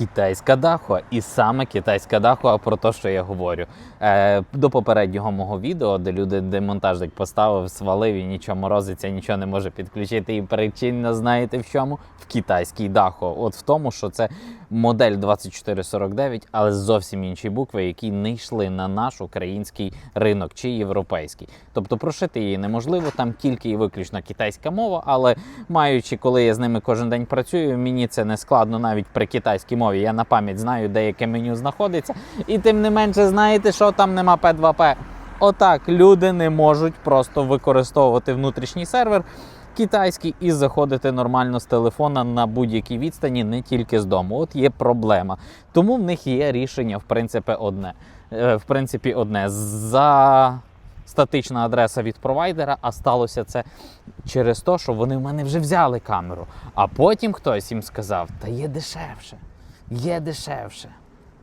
Китайська дахуа, і саме китайська дахуа про те, що я говорю. Е, до попереднього мого відео, де люди демонтажник поставив, свалив і нічого морозиться, нічого не може підключити. І причина знаєте в чому? В китайській дахуа. От в тому, що це модель 2449, але зовсім інші букви, які не йшли на наш український ринок чи європейський. Тобто прошити її неможливо, там тільки і виключно китайська мова, але маючи, коли я з ними кожен день працюю, мені це не складно навіть при китайській мові. Я на пам'ять знаю, де яке меню знаходиться, і тим не менше знаєте, що там нема P2P. Отак люди не можуть просто використовувати внутрішній сервер китайський і заходити нормально з телефона на будь-якій відстані, не тільки з дому. От є проблема. Тому в них є рішення, в принципі, одне. Е, В принципі, одне. За статична адреса від провайдера, а сталося це через те, що вони в мене вже взяли камеру. А потім хтось їм сказав: та є дешевше, є дешевше.